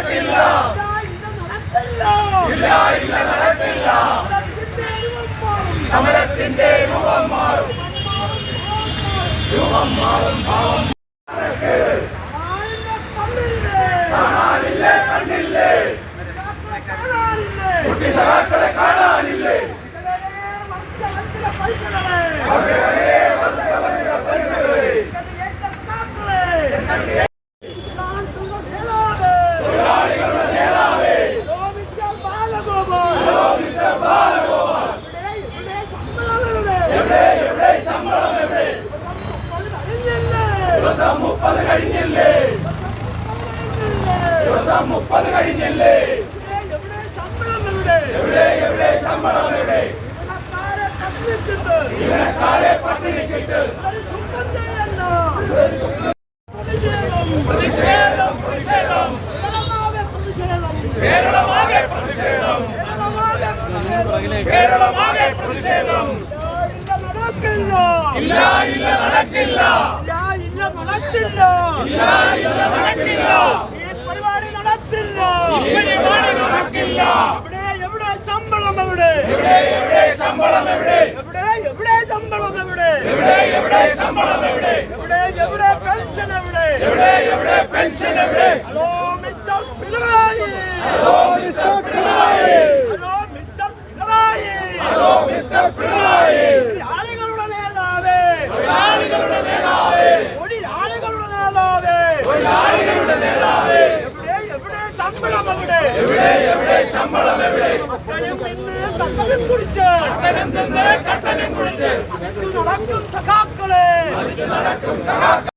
നടക്കില്ല. ഇല്ല ഇല്ല നടക്കില്ല. സമരത്തിന്റെ രൂപം മാറും. രൂപം മാറും ഭാവം. കാണാനില്ലേ കണ്ടില്ലേ? കുട്ടി സഹാക്കളെ കാണാനില്ലേ? തൊഴിലാളികളുടെ നേതാവേ എവിടെ എവിടെ ശമ്പളം എവിടെ ദിവസം മുപ്പത് കഴിഞ്ഞില്ലേ ദിവസം മുപ്പത് കഴിഞ്ഞില്ലേ എവിടെ എവിടെ ശമ്പളം എവിടെ ജീവനക്കാരെ പട്ടിണിക്കിട്ട് പ്രതിഷേധം പ്രതിഷേധം കേരളമാകെ പ്രതിഷേധം കേരളമാകെ പ്രതിഷേധം ഇല്ല ഇല്ല നടക്കില്ല ഇല്ല നടക്കില്ല ഇല്ല ഇല്ല നടക്കില്ല ഈ പരിപാടി നടത്തില്ല ഈ പരിപാടി നടക്കില്ല എവിടെ എവിടെ ശമ്പളം എവിടെ? എവിടെ എവിടെ ശമ്പളം എവിടെ? എവിടെ എവിടെ ശമ്പളം എവിടെ? എവിടെ എവിടെ ശമ്പളം എവിടെ? എവിടെ എവിടെ പെൻഷൻ എവിടെ? എവിടെ എവിടെ പെൻഷൻ എവിടെ? Hello mister Pinarayi. Hello mister Pinarayi. Hello mister Pinarayi. Hello mister Pinarayi. ആളുകളുടെ നേതാവേ. തൊഴിലാളികളുടെ നേതാവേ. തൊഴിലാളികളുടെ നേതാവേ. എവിടെ ശമ്പളം എവിടെ എവിടെ ശമ്പളം എവിടെ കട്ടനും നിന്ന് കട്ടനും കുടിച്ച്. കട്ടനും തിന്ന് കട്ടനും കുടിച്ച്. നടക്കും സഖാക്കളെ. നടക്കും സഹാക്ക